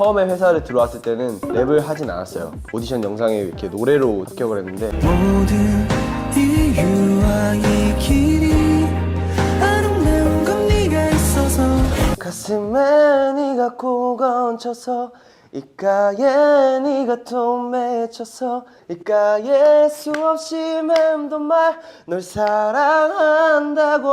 처음에 회사를 들어왔을 때는 랩을 하진 않았어요. 오디션 영상에 이렇게 노래로 합격을 했는데 모든 이유와 이 길이 아름다운 건 네가 있어서 가슴에 네가 꼭 얹혀서 입가에 네가 또 맺혀서 입가에 수없이 맴돈 말널 사랑한다고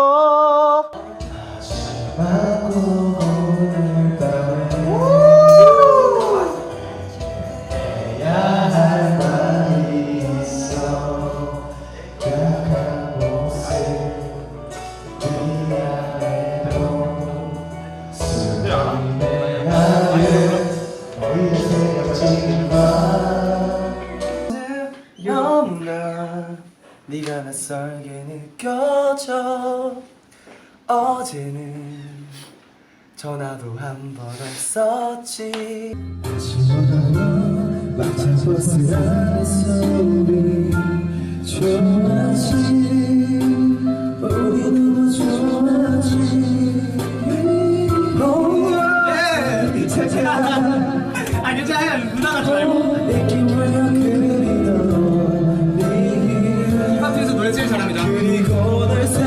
네가 낯설게 느껴져 어제는 전화도 한 번 없었지 버스 안에서 우리 좋아하지 노래 제일 잘